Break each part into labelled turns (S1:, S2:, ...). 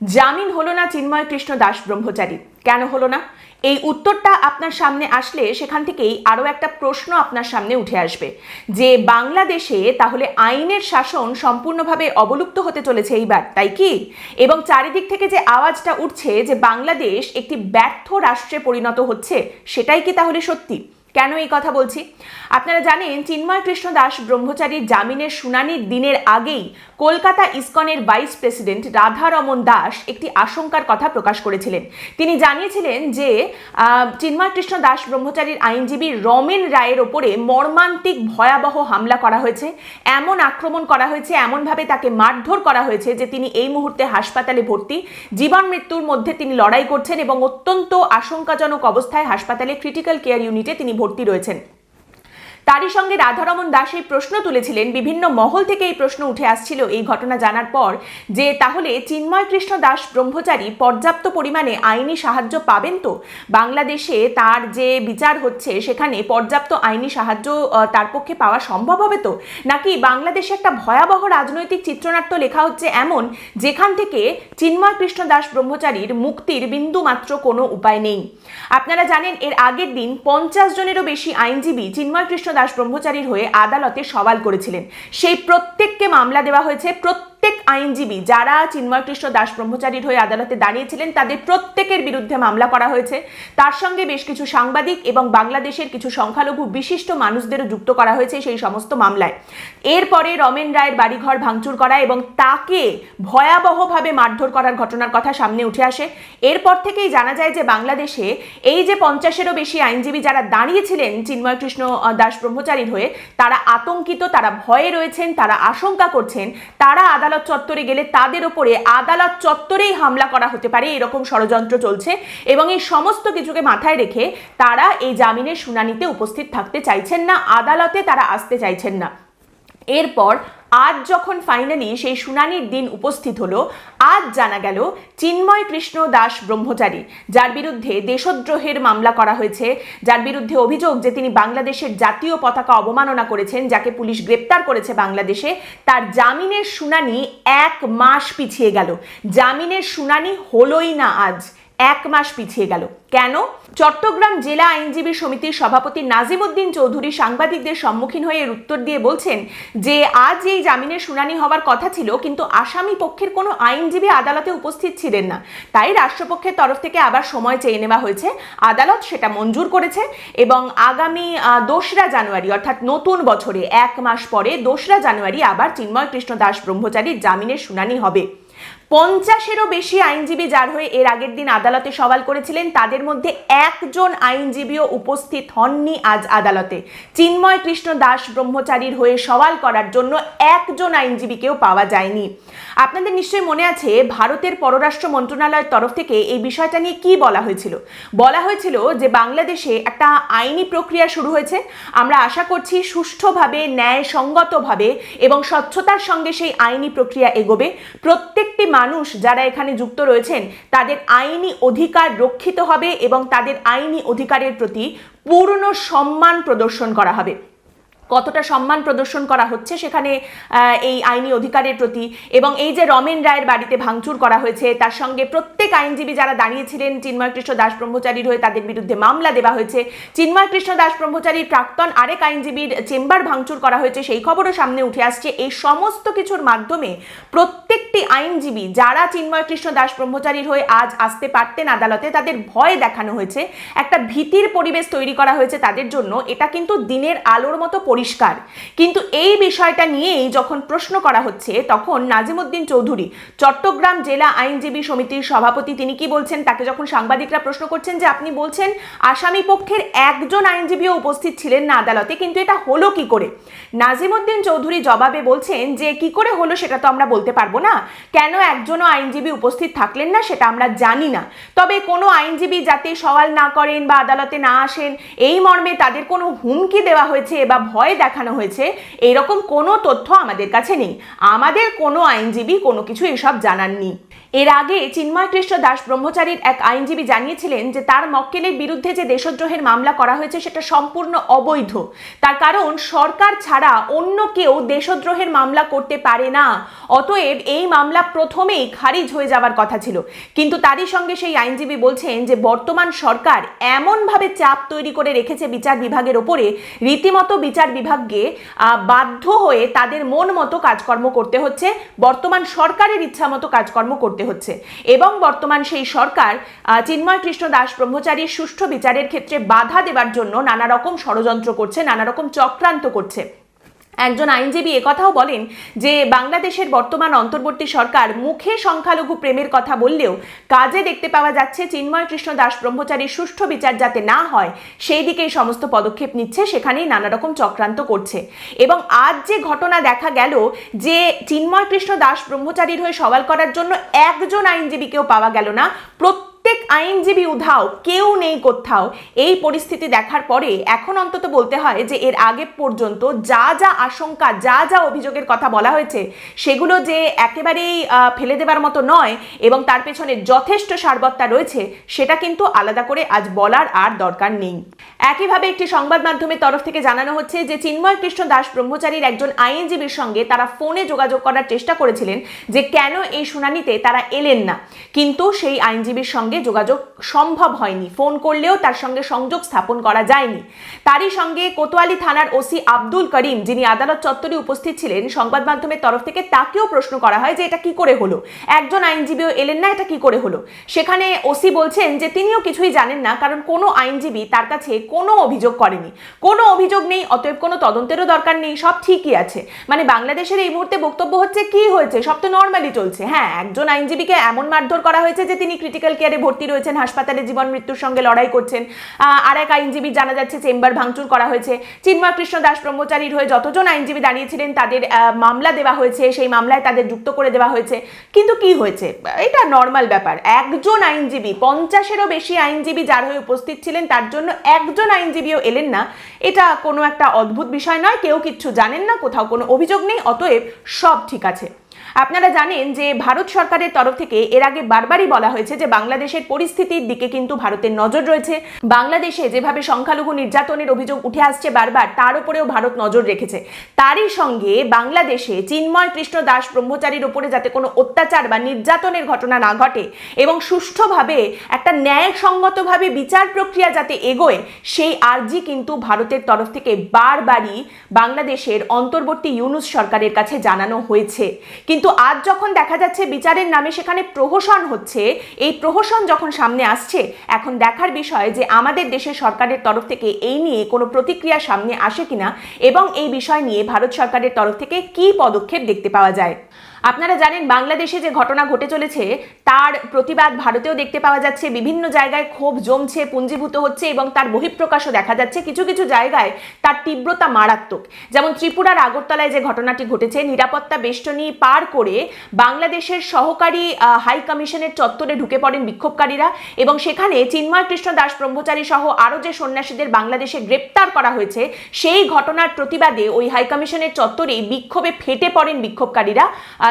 S1: জামিন হলো না চিন্ময় কৃষ্ণ দাস ব্রহ্মচারী। কেন হলো না? এই উত্তরটা আপনার সামনে আসলে সেখান থেকেই আরও একটা প্রশ্ন আপনার সামনে উঠে আসবে। যে বাংলাদেশে তাহলে আইনের শাসন সম্পূর্ণভাবে অবলুপ্ত হতে চলেছে এইবার, তাই কি? এবং চারিদিক থেকে যে আওয়াজটা উঠছে যে বাংলাদেশ একটি ব্যর্থ রাষ্ট্রে পরিণত হচ্ছে, সেটাই কি তাহলে সত্যি? কেন এই কথা বলছি? আপনারা জানেন চিন্ময় কৃষ্ণ দাস ব্রহ্মচারীর জামিনের শুনানির দিনের আগেই কলকাতা ইসকনের ভাইস প্রেসিডেন্ট রাধারমন দাস একটি আশঙ্কার কথা প্রকাশ করেছিলেন। তিনি জানিয়েছিলেন যে চিন্ময় কৃষ্ণ দাস ব্রহ্মচারীর আইনজীবী রমেন রায়ের ওপরে মর্মান্তিক ভয়াবহ হামলা করা হয়েছে। এমন আক্রমণ করা হয়েছে, এমনভাবে তাকে মারধর করা হয়েছে যে তিনি এই মুহূর্তে হাসপাতালে ভর্তি। জীবন মৃত্যুর মধ্যে তিনি লড়াই করছেন এবং অত্যন্ত আশঙ্কাজনক অবস্থায় হাসপাতালে ক্রিটিক্যাল কেয়ার ইউনিটে তিনি ভর্তি রয়েছেন তারই সঙ্গে রাধারমন দাস এই প্রশ্ন তুলেছিলেন। বিভিন্ন মহল থেকে এই প্রশ্ন উঠে আসছিল এই ঘটনা জানার পর যে, তাহলে চিন্ময় কৃষ্ণ দাস ব্রহ্মচারী পর্যাপ্ত পরিমাণে আইনি সাহায্য পাবেন তো? বাংলাদেশে তার যে বিচার হচ্ছে, সেখানে পর্যাপ্ত আইনি সাহায্য তার পক্ষে পাওয়া সম্ভব হবে তো? নাকি বাংলাদেশে একটা ভয়াবহ রাজনৈতিক চিত্রনাট্য লেখা হচ্ছে এমন, যেখান থেকে চিন্ময় কৃষ্ণ দাস ব্রহ্মচারীর মুক্তির বিন্দু মাত্র কোনো উপায় নেই? আপনারা জানেন, এর আগের দিন পঞ্চাশ জনেরও বেশি আইনজীবী চিন্ময় কৃষ্ণ দাস ব্রহ্মচারীর হয়ে আদালতে সওয়াল করেছিলেন। সেই প্রত্যেককে মামলা দেওয়া হয়েছে প্রত্যেক আইনজীবী, যারা চিন্ময় কৃষ্ণ দাস ব্রহ্মচারীর হয়ে আদালতে দাঁড়িয়েছিলেন, তাদের প্রত্যেকের বিরুদ্ধে মামলা করা হয়েছে। তার সঙ্গে বেশ কিছু সাংবাদিক এবং বাংলাদেশের কিছু সংখ্যালঘু বিশিষ্ট মানুষদেরও যুক্ত করা হয়েছে সেই সমস্ত মামলায়। এরপরে রমেন রায়ের বাড়িঘর ভাঙচুর করা এবং তাকে ভয়াবহভাবে মারধর করার ঘটনার কথা সামনে উঠে আসে। এরপর থেকেই জানা যায় যে বাংলাদেশে এই যে পঞ্চাশেরও বেশি আইনজীবী যারা দাঁড়িয়েছিলেন চিন্ময় কৃষ্ণ দাস ব্রহ্মচারীর হয়ে, তারা আতঙ্কিত, তারা ভয়ে রয়েছেন, তারা আশঙ্কা করছেন, তারা আদালত চত্বরে গেলে তাদের ওপরে আদালত চত্বরেই হামলা করা হতে পারে, এরকম ষড়যন্ত্র চলছে। এবং এই সমস্ত কিছুকে মাথায় রেখে তারা এই জামিনের শুনানিতে উপস্থিত থাকতে চাইছেন না, আদালতে তারা আসতে চাইছেন না। এরপর আজ যখন ফাইনালি সেই শুনানির দিন উপস্থিত হলো, আজ জানা গেল চিন্ময় কৃষ্ণ দাস ব্রহ্মচারী, যার বিরুদ্ধে দেশদ্রোহের মামলা করা হয়েছে, যার বিরুদ্ধে অভিযোগ যে তিনি বাংলাদেশের জাতীয় পতাকা অবমাননা করেছেন, যাকে পুলিশ গ্রেপ্তার করেছে বাংলাদেশে, তার জামিনের শুনানি এক মাস পিছিয়ে গেল। জামিনের শুনানি হলোই না আজ। এক মাস পিছিয়ে গেল। কেন? চট্টগ্রাম জেলা আইনজীবী সমিতির সভাপতি নাজিম উদ্দিন চৌধুরী সাংবাদিকদের সম্মুখীন হয়ে এর উত্তর দিয়ে বলছেন যে, আজ এই জামিনের শুনানি হওয়ার কথা ছিল, কিন্তু আসামি পক্ষের কোনো আইনজীবী আদালতে উপস্থিত ছিলেন না। তাই রাষ্ট্রপক্ষের তরফ থেকে আবার সময় চেয়ে নেওয়া হয়েছে। আদালত সেটা মঞ্জুর করেছে এবং আগামী দোসরা জানুয়ারি, অর্থাৎ নতুন বছরে, এক মাস পরে দোসরা জানুয়ারি আবার চিন্ময় কৃষ্ণ দাস ব্রহ্মচারীর জামিনের শুনানি হবে। পঞ্চাশেরও বেশি আইনজীবী যার হয়ে এর আগের দিন আদালতে সওয়াল করেছিলেন, তাদের মধ্যে একজন আইনজীবীও উপস্থিত হননি আজ আদালতে। চিন্ময় কৃষ্ণ দাস ব্রহ্মচারীর হয়ে সওয়াল করার জন্য একজন আইনজীবীকেও পাওয়া যায়নি। আপনাদের নিশ্চয়ই মনে আছে, ভারতের পররাষ্ট্র মন্ত্রণালয়ের তরফ থেকে এই বিষয়টা নিয়ে কি বলা হয়েছিল? বলা হয়েছিল যে বাংলাদেশে একটা আইনি প্রক্রিয়া শুরু হয়েছে। আমরা আশা করছি সুষ্ঠুভাবে, ন্যায়সঙ্গতভাবে এবং স্বচ্ছতার সঙ্গে সেই আইনি প্রক্রিয়া এগোবে। প্রত্যেকটি মানুষ যারা এখানে যুক্ত রয়েছেন, তাদের আইনি অধিকার রক্ষিত হবে এবং তাদের আইনি অধিকারের প্রতি পূর্ণ সম্মান প্রদর্শন করা হবে। কতটা সম্মান প্রদর্শন করা হচ্ছে সেখানে এই আইনি অধিকারের প্রতি। এবং এই যে রমেন রায়ের বাড়িতে ভাঙচুর করা হয়েছে, তার সঙ্গে প্রত্যেক আইনজীবী যারা দাঁড়িয়েছিলেন, চিন্ময় কৃষ্ণ দাস ব্রহ্মচারীর হয়ে তাদের বিরুদ্ধে মামলা দেওয়া হয়েছে। চিন্ময় কৃষ্ণ দাস ব্রহ্মচারীর প্রাক্তন আরেক আইনজীবীর চেম্বার ভাঙচুর করা হয়েছে, সেই খবরও সামনে উঠে আসছে। এই সমস্ত কিছুর মাধ্যমে প্রত্যেকটি আইনজীবী যারা চিন্ময় কৃষ্ণ দাস ব্রহ্মচারীর হয়ে আজ আসতে পারতেন আদালতে, তাদের ভয় দেখানো হয়েছে। একটা ভীতির পরিবেশ তৈরি করা হয়েছে তাদের জন্য। এটা কিন্তু দিনের আলোর মতো পরিষ্কার। কিন্তু এই বিষয়টা নিয়েই যখন প্রশ্ন করা হচ্ছে, তখন নাজিমুদ্দিন চৌধুরী, চট্টগ্রাম জেলা আইনজীবী সমিতির সভাপতি, তিনি কি বলছেন? তাকে যখন সাংবাদিকরা প্রশ্ন করছেন যে, আপনি বলছেন আসামি পক্ষের একজন আইনজীবীও উপস্থিত ছিলেন না আদালতে, কিন্তু এটা হলো কি করে? নাজিমুদ্দিন চৌধুরী জবাবে বলছেন যে, কি করে হলো সেটা তো আমরা বলতে পারব না। কেন একজনও আইনজীবী উপস্থিত থাকলেন না সেটা আমরা জানি না। তবে কোনো আইনজীবী যাতে সওয়াল না করেন বা আদালতে না আসেন, এই মর্মে তাদের কোনো হুমকি দেওয়া হয়েছে বা ভয় ভয় দেখানো হয়েছে এরকম কোনো তথ্য আমাদের কাছে নেই। আমাদের কোনো আইনজীবী কোনো কিছু এসব জানাননি। এর আগে চিন্ময় কৃষ্ণ দাস ব্রহ্মচারীর এক আইনজীবী জানিয়েছিলেন যে তার মক্কেলের বিরুদ্ধে যে দেশদ্রোহের মামলা করা হয়েছে সেটা সম্পূর্ণ অবৈধ। তার কারণ, সরকার ছাড়া অন্য কেউ দেশদ্রোহের মামলা করতে পারে না। অতএব এই মামলা প্রথমেই খারিজ হয়ে যাওয়ার কথা ছিল। কিন্তু তারই সঙ্গে সেই আইনজীবী বলছেন যে বর্তমান সরকার এমনভাবে চাপ তৈরি করে রেখেছে বিচার বিভাগের ওপরে। রীতিমতো বিচার বিভাগকে বাধ্য হয়ে তাদের মন মতো কাজকর্ম করতে হচ্ছে, বর্তমান সরকারের ইচ্ছা মতো কাজকর্ম করতে হচ্ছে। এবং বর্তমান সেই সরকার চিন্ময় কৃষ্ণ দাস ব্রহ্মচারীর সুষ্ঠু বিচারের ক্ষেত্রে বাধা দেবার জন্য নানা রকম ষড়যন্ত্র করছে, নানা রকম চক্রান্ত করছে। একজন আইনজীবী একথাও বলেন যে, বাংলাদেশের বর্তমান অন্তর্বর্তী সরকার মুখে সংখ্যালঘু প্রেমের কথা বললেও কাজে দেখতে পাওয়া যাচ্ছে চিন্ময় কৃষ্ণ দাস ব্রহ্মচারীর সুষ্ঠু বিচার যাতে না হয়, সেই দিকেই সমস্ত পদক্ষেপ নিচ্ছে, সেখানেই নানা রকম চক্রান্ত করছে। এবং আজ যে ঘটনা দেখা গেল যে চিন্ময় কৃষ্ণ দাস ব্রহ্মচারীর হয়ে সওয়াল করার জন্য একজন আইনজীবীকেও পাওয়া গেল না, প্রত্যেক আইনজীবী উধাও, কেউ নেই কোথাও। এই পরিস্থিতি দেখার পরে এখন অন্তত বলতে হয় যে এর আগে পর্যন্ত যা যা আশঙ্কা, যা যা অভিযোগের কথা বলা হয়েছে, সেগুলো যে একেবারেই ফেলে দেবার মতো নয় এবং তার পেছনে যথেষ্ট সারবত্তা রয়েছে, সেটা কিন্তু আলাদা করে আজ বলার আর দরকার নেই। একইভাবে একটি সংবাদ মাধ্যমের তরফ থেকে জানানো হচ্ছে যে চিন্ময় কৃষ্ণ দাস ব্রহ্মচারীর একজন আইনজীবীর সঙ্গে তারা ফোনে যোগাযোগ করার চেষ্টা করেছিলেন যে কেন এই শুনানিতে তারা এলেন না। কিন্তু সেই আইনজীবীর সঙ্গে যোগাযোগ সম্ভব হয়নি। ফোন করলেও তার সঙ্গে সংযোগ স্থাপন করা যায়নি। তারই সঙ্গে কোতোয়ালি থানার ওসি আব্দুল করিম, যিনি আদালত চত্বরে উপস্থিত ছিলেন, সংবাদ মাধ্যমের তরফ থেকে তাকেও প্রশ্ন করা হয় যে এটা কি করে হলো? একজন আইনজীবীও এলেন না, এটা কি করে হলো? সেখানে ওসি বলছেন যে তিনিও কিছুই জানেন না, কারণ কোনো আইনজীবী তার কাছে কোনো অভিযোগ করেনি। কোনো অভিযোগ নেই, অতএব কোনো তদন্তেরও দরকার নেই, সব ঠিকই আছে। মানে বাংলাদেশের এই মুহূর্তে বক্তব্য হচ্ছে, কি হয়েছে? সব তো নর্মালি চলছে। হ্যাঁ একজন আইনজীবীকে এমন মারধর করা হয়েছে যে তিনি ক্রিটিক্যাল কেয়ারে ভর্তি রয়েছেন, হাসপাতালে জীবন মৃত্যুর সঙ্গে লড়াই করছেন। আর এক আইনজীবী জানা যাচ্ছে চেম্বার ভাঙচুর করা হয়েছে। চিন্ময় কৃষ্ণ দাস ব্রহ্মচারীর হয়ে যতজন আইনজীবী দাঁড়িয়েছিলেন, তাদের মামলা দেওয়া হয়েছে, সেই মামলায় তাদের যুক্ত করে দেওয়া হয়েছে। কিন্তু কি হয়েছে? এটা নর্মাল ব্যাপার। একজন আইনজীবী, পঞ্চাশেরও বেশি আইনজীবী যার হয়ে উপস্থিত ছিলেন, তার জন্য একজন আইনজীবীও এলেন না। এটা কোনো একটা অদ্ভুত বিষয় নয়, কেউ কিচ্ছু জানেন না, কোথাও কোনো অভিযোগ নেই, অতএব সব ঠিক আছে। আপনারা জানেন যে ভারত সরকারের তরফ থেকে এর আগে বারবারই বলা হয়েছে যে বাংলাদেশের পরিস্থিতির দিকে কিন্তু ভারতের নজর রয়েছে। বাংলাদেশে যেভাবে সংখ্যালঘু নির্যাতনের অভিযোগ উঠে আসছে বারবার, তার উপরেও ভারত নজর রেখেছে। তারই সঙ্গে বাংলাদেশে চিন্ময় কৃষ্ণ দাস ব্রহ্মচারীর উপরে যাতে কোনো অত্যাচার বা নির্যাতনের ঘটনা না ঘটে এবং সুষ্ঠুভাবে একটা ন্যায়সঙ্গতভাবে বিচার প্রক্রিয়া যাতে এগোয়, সেই আর্জি কিন্তু ভারতের তরফ থেকে বারবারই বাংলাদেশের অন্তর্বর্তী ইউনুস সরকারের কাছে জানানো হয়েছে। কিন্তু আজ যখন দেখা যাচ্ছে বিচারের নামে সেখানে প্রহসন হচ্ছে, এই প্রহসন যখন সামনে আসছে, এখন দেখার বিষয় যে আমাদের দেশের সরকারের তরফ থেকে এই নিয়ে কোনো প্রতিক্রিয়া সামনে আসে কিনা এবং এই বিষয় নিয়ে ভারত সরকারের তরফ থেকে কি পদক্ষেপ দেখতে পাওয়া যায়। আপনারা জানেন, বাংলাদেশে যে ঘটনা ঘটে চলেছে তার প্রতিবাদ ভারতেও দেখতে পাওয়া যাচ্ছে। বিভিন্ন জায়গায় ক্ষোভ জমছে, পুঞ্জীভূত হচ্ছে এবং তার বহিঃপ্রকাশও দেখা যাচ্ছে। কিছু কিছু জায়গায় তার তীব্রতা মারাত্মক। যেমন ত্রিপুরার আগরতলায় যে ঘটনাটি ঘটেছে, নিরাপত্তা বেষ্টনী পার করে বাংলাদেশের সহকারী হাই কমিশনের চত্বরে ঢুকে পড়েন বিক্ষোভকারীরা এবং সেখানে চিন্ময় কৃষ্ণ দাস ব্রহ্মচারী সহ আরও যে সন্ন্যাসীদের বাংলাদেশে গ্রেপ্তার করা হয়েছে, সেই ঘটনার প্রতিবাদে ওই হাই কমিশনের চত্বরেই বিক্ষোভে ফেটে পড়েন বিক্ষোভকারীরা।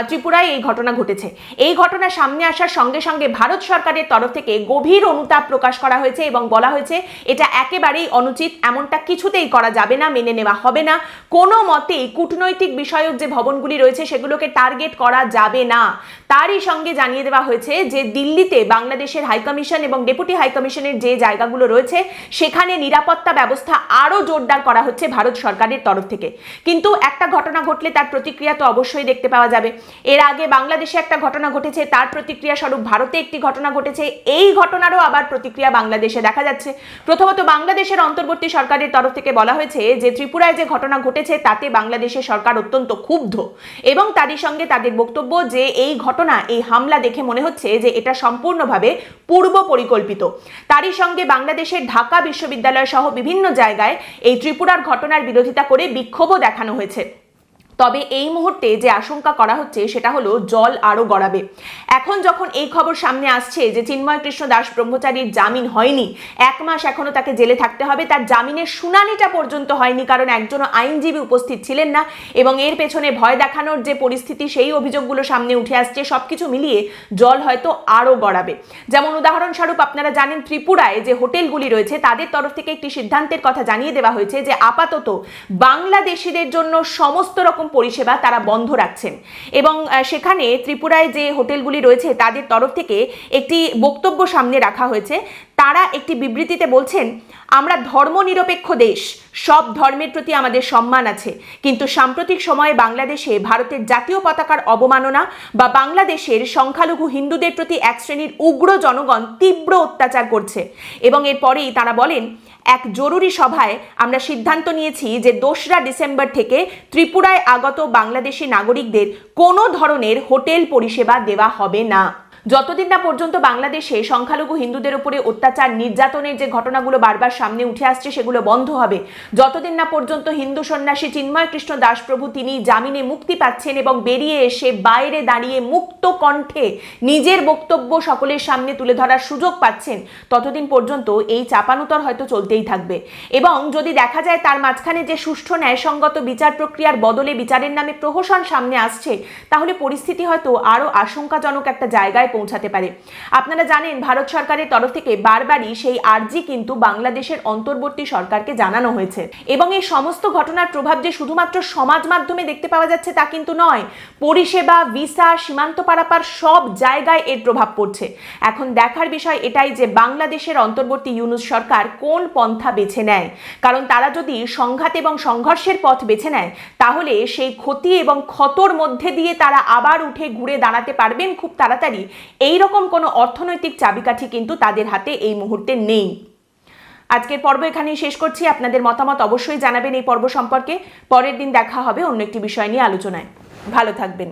S1: ত্রিপুরায় এই ঘটনা ঘটেছে। এই ঘটনা সামনে আসার সঙ্গে সঙ্গে ভারত সরকারের তরফ থেকে গভীর অনুতাপ প্রকাশ করা হয়েছে এবং বলা হয়েছে, এটা একেবারেই অনুচিত, এমনটা কিছুতেই করা যাবে না, মেনে নেওয়া হবে না। কোনো মতেই কূটনৈতিক বিষয়ক যে ভবনগুলি রয়েছে, সেগুলোকে টার্গেট করা যাবে না। তারই সঙ্গে জানিয়ে দেওয়া হয়েছে যে দিল্লিতে বাংলাদেশের হাইকমিশন এবং ডেপুটি হাইকমিশনের যে জায়গাগুলো রয়েছে, সেখানে নিরাপত্তা ব্যবস্থা আরও জোরদার করা হচ্ছে ভারত সরকারের তরফ থেকে। কিন্তু একটা ঘটনা ঘটলে তার প্রতিক্রিয়া তো অবশ্যই দেখতে পাওয়া যাবে। এর আগে বাংলাদেশে একটা ঘটনা ঘটেছে, তার প্রতিক্রিয়া স্বরূপ ভারতে একটি ঘটনা ঘটেছে। এই ঘটনারও আবার প্রতিক্রিয়া বাংলাদেশে দেখা যাচ্ছে। প্রথমত বাংলাদেশের অন্তর্বর্তী সরকারের তরফ থেকে বলা হয়েছে যে, ত্রিপুরায় যে ঘটনা ঘটেছে তাতে বাংলাদেশের সরকার অত্যন্ত ক্ষুব্ধ এবং তারই সঙ্গে তাদের বক্তব্য যে, এই ঘটনা, এই হামলা দেখে মনে হচ্ছে যে, এটা সম্পূর্ণভাবে পূর্ব পরিকল্পিত তারই সঙ্গে বাংলাদেশের ঢাকা বিশ্ববিদ্যালয় সহ বিভিন্ন জায়গায় এই ত্রিপুরার ঘটনার বিরোধিতা করে বিক্ষোভও দেখানো হয়েছে। তবে এই মুহূর্তে যে আশঙ্কা করা হচ্ছে, সেটা হলো জল আরও গড়াবে। এখন যখন এই খবর সামনে আসছে যে চিন্ময় কৃষ্ণ দাস ব্রহ্মচারীর জামিন হয়নি, এক মাস এখনও তাকে জেলে থাকতে হবে। তার জামিনের শুনানিটা পর্যন্ত হয়নি, কারণ একজনও আইনজীবী উপস্থিত ছিলেন না। এবং এর পেছনে ভয় দেখানোর যে পরিস্থিতি, সেই অভিযোগগুলো সামনে উঠে আসছে। সব কিছু মিলিয়ে জল হয়তো আরও গড়াবে। যেমন উদাহরণস্বরূপ আপনারা জানেন ত্রিপুরায় যে হোটেলগুলি রয়েছে, তাদের তরফ থেকে একটি সিদ্ধান্তের কথা জানিয়ে দেওয়া হয়েছে যে আপাতত বাংলাদেশিদের জন্য সমস্ত রকম পরিষেবা তারা বন্ধ রাখছেন। এবং সেখানে ত্রিপুরায় যে হোটেলগুলি রয়েছে তাদের তরফ থেকে একটি বক্তব্য সামনে রাখা হয়েছে। তারা একটি বিবৃতিতে বলছেন, আমরা ধর্মনিরপেক্ষ দেশ, সব ধর্মের প্রতি আমাদের সম্মান আছে। কিন্তু সাম্প্রতিক সময়ে বাংলাদেশে ভারতের জাতীয় পতাকার অবমাননা বা বাংলাদেশের সংখ্যালঘু হিন্দুদের প্রতি এক শ্রেণির উগ্র জনগণ তীব্র অত্যাচার করছে। এবং এরপরেই তারা বলেন এক জরুরি সভায় আমরা সিদ্ধান্ত নিয়েছি যে দোসরা ডিসেম্বর থেকে ত্রিপুরায় আগত বাংলাদেশি নাগরিকদের কোনো ধরনের হোটেল পরিষেবা দেওয়া হবে না। যতদিন না পর্যন্ত বাংলাদেশে সংখ্যালঘু হিন্দুদের উপরে অত্যাচার, নির্যাতনের যে ঘটনাগুলো বারবার সামনে উঠে আসছে, সেগুলো বন্ধ হবে। যতদিন না পর্যন্ত হিন্দু সন্ন্যাসী চিন্ময় কৃষ্ণ দাসপ্রভু তিনি জামিনে মুক্তি পাচ্ছেন এবং বেরিয়ে এসে বাইরে দাঁড়িয়ে মুক্ত কণ্ঠে নিজের বক্তব্য সকলের সামনে তুলে ধরার সুযোগ পাচ্ছেন, ততদিন পর্যন্ত এই চাপানুতর হয়তো চলতেই থাকবে। এবং যদি দেখা যায় তার মাঝখানে যে সুষ্ঠু ন্যায়সঙ্গত বিচার প্রক্রিয়ার বদলে বিচারের নামে প্রহসন সামনে আসছে, তাহলে পরিস্থিতি হয়তো আরও আশঙ্কাজনক একটা জায়গায় পৌঁছাতে পারে। আপনারা জানেন, ভারত সরকারের তরফ থেকে বারবারই সেই আর্জি কিন্তু বাংলাদেশের অন্তর্বর্তী সরকারকে জানানো হয়েছে। এবং এই সমস্ত ঘটনার প্রভাব যে শুধুমাত্র সমাজ মাধ্যমে দেখতে পাওয়া যাচ্ছে তা কিন্তু নয়, পরিষেবা, ভিসা, সীমান্ত পারাপার সব জায়গায় এর প্রভাব পড়ছে। এখন দেখার বিষয় এটাই যে বাংলাদেশের অন্তর্বর্তী ইউনুস সরকার কোন পন্থা বেছে নেয়? কারণ তারা যদি সংঘাত এবং সংঘর্ষের পথ বেছে নেয়, তাহলে সেই ক্ষতি এবং ক্ষতর মধ্যে দিয়ে তারা আবার উঠে ঘুরে দাঁড়াতে পারবেন খুব তাড়াতাড়ি। এই রকম কোনো অর্থনৈতিক চাবিকাঠি কিন্তু তাদের হাতে এই মুহূর্তে নেই। আজকের পর্ব এখানেই শেষ করছি। আপনাদের মতামত অবশ্যই জানাবেন এই পর্ব সম্পর্কে। পরের দিন দেখা হবে অন্য একটি বিষয় নিয়ে আলোচনায়। ভালো থাকবেন।